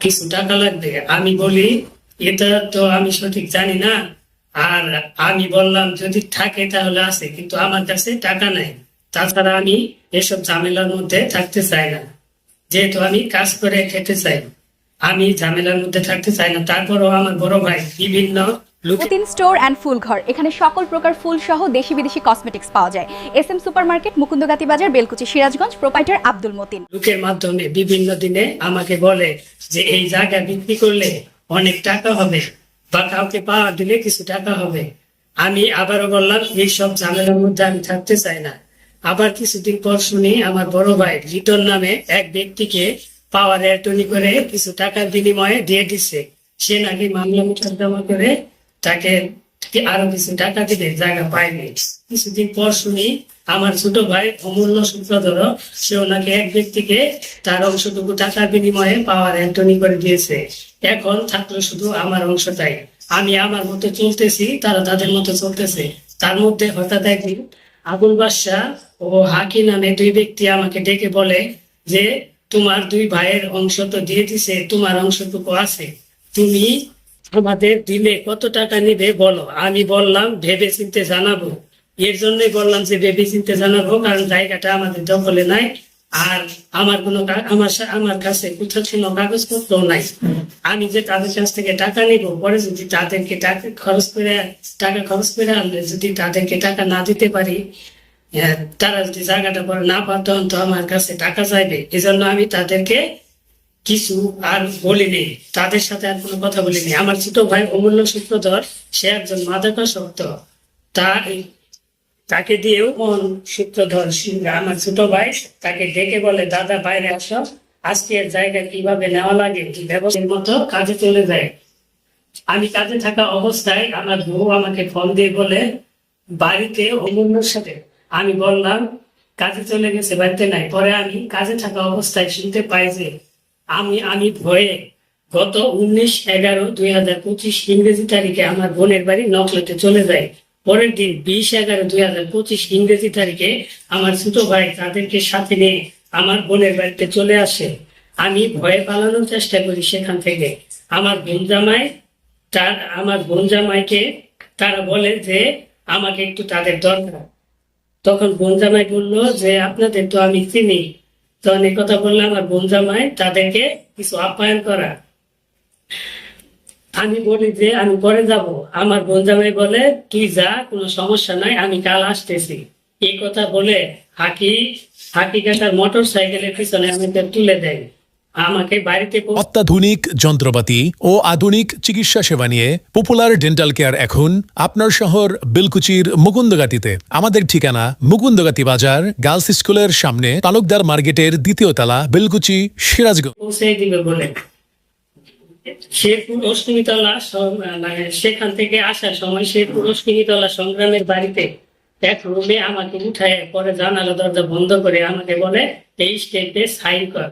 কিছু টাকা লাগবে। আমি বলি, এটা তো আমি সঠিক জানি না। আর আমি বললাম, যদি থাকে তাহলে আছে, কিন্তু আমার কাছে টাকা নাই। তাছাড়া আমি এসব ঝামেলার মধ্যে থাকতে চাই না। যেহেতু আমি কাজ করে খেতে চাই। আমি ঝামেলার মধ্যে থাকতে চাই না। তারপরও আমার বড় ভাই বিভিন্ন পুতিন স্টোর অ্যান্ড ফুল ঘর। এখানে সকল প্রকার ফুল সহ দেশি বিদেশি কসমেটিক্স পাওয়া যায়। S M super market Mukundagati Bazar Belkuchi Sirajganj proprietor Abdul Matin. লোকের মাধ্যমে বিভিন্ন দিনে আমাকে বলে যে এই জায়গা বিক্রি করলে অনেক টাকা হবে বা কাউকে পাওয়া দিলে কিছু টাকা হবে। আমি আবারও বললাম এইসব ঝামেলার মধ্যে আমি থাকতে চাই না। আবার কিছুদিন পর শুনি আমার বড় ভাই লিটন নামে এক ব্যক্তিকে পাওয়ার অ্যাটর্নি করে কিছু টাকার বিনিময়ে দিয়ে দিচ্ছে। সে নাকি মামলা মোকদ্দমা করে তাকে আরও কিছু টাকা দিবে জায়গা পায়নি কিছুদিন পর শুনি আমার ছোট ভাই অমূল্য সূত্রধর সেও নাকি এক ব্যক্তিকে তার অংশটুকু টাকার বিনিময়ে পাওয়ার অ্যান্টনি করে দিয়েছে। এখন থাকল শুধু আমার অংশটাই। আমি আমার মতো চলতেছি, তারা তাদের মতো চলতেছে। তার মধ্যে হঠাৎ একদিন আবুল বাদশাহ ও হাকি নামে দুই ব্যক্তি আমাকে ডেকে বলে যে, তোমার দুই ভাইয়ের অংশ তো দিয়ে দিছে, তোমার অংশটুকু আছে। তুমি আমাদের দিলে কত টাকা নিবে বলো? আমি বললাম ভেবে চিনতে জানাব। এর জন্যই বললাম যে ভেবে চিনতে জানাব কারণ জায়গাটা আমাদের দখলে নাই। আর আমার কোনো আমার আমার কাছে কোথাও কোনো কাগজপত্র নাই। আমি যে তাদের কাছ থেকে টাকা নিব পরে যদি তাদেরকে টাকা খরচ করে টাকা খরচ করে আনলে যদি তাদেরকে টাকা না দিতে পারি আহ, তারা যদি জায়গাটা পরে না পায় তখন তো আমার কাছে টাকা চাইবে। এজন্য আমি তাদেরকে কিছু আর বলিনি। তাদের সাথে আর কোনো কথা বলিনি। আমার ছোট ভাই অমূল্য সূত্রধর সে একজন মাদকাসক্ত তা তাকে দিয়েও মন সূত্রধর আমার ছোট ভাই তাকে ডেকে বলে, দাদা, বাইরে আসো। আজকের জায়গা কীভাবে নেওয়া লাগে? ব্যবসার মতো কাজে চলে যায়। আমি কাজে থাকা অবস্থায় আমার বউ আমাকে ফোন দিয়ে বলে, বাড়িতে অমূল্যর সাথে। আমি বললাম, কাজে চলে গেছে, বাড়িতে নাই। পরে আমি কাজে থাকা অবস্থায় শুনতে পাই যে আমি আমি ভয়ে গত উনিশ এগারো দুই হাজার পঁচিশ ইংরেজি তারিখে আমার বোনের বাড়ি নকলেতে চলে যায় পরের দিন বিশ এগারো দুই হাজার পঁচিশ ইংরেজি তারিখে আমার ছোট ভাই তাদেরকে সাথে নিয়ে আমার বোনের বাড়িতে চলে আসে। আমি ভয়ে পালানোর চেষ্টা করি সেখান থেকে। আমার বোন জামাই তার, আমার বোন জামাইকে তারা বলে যে আমাকে একটু তাদের দরকার। তখন বোন জামাই বলল যে, আপনাদের তো আমি চিনি। তখন এই কথা বললে আমার বোন তাদেরকে কিছু আপ্যায়ন করা। আমি বলি যে, আমি পরে যাব। আমার বোন জামাই বলে, তুই যা, কোনো সমস্যা নাই, আমি কাল আসতেছি। এই কথা বলে হাকি হাকি কাটার মোটর সাইকেলের পিছনে আমাকে তুলে দেয়। আমাকে বাড়িতে অত্যাধুনিক যন্ত্রপাতি ও আধুনিক চিকিৎসা সেবা নিয়ে পপুলার ডেন্টাল কেয়ার এখন আপনার শহর বিলকুচির মুকুন্দগাতিতে। আমাদের ঠিকানা মুকুন্দগাতি বাজার গার্লস স্কুলের সামনে তালুকদার মার্কেটের দ্বিতীয় তলা বিলকুচি সিরাজগঞ্জ। পৌঁছে দিবে বলে। শেরপুর অষ্টমীতলা মানে সেখান থেকে আসার সময় শেরপুর অষ্টমীতলা সংগ্রামের বাড়িতে এক রুমে আমাকে উঠায় পরে জানালা দরজা বন্ধ করে আমাকে বলে এই স্টেপে সাইন কর।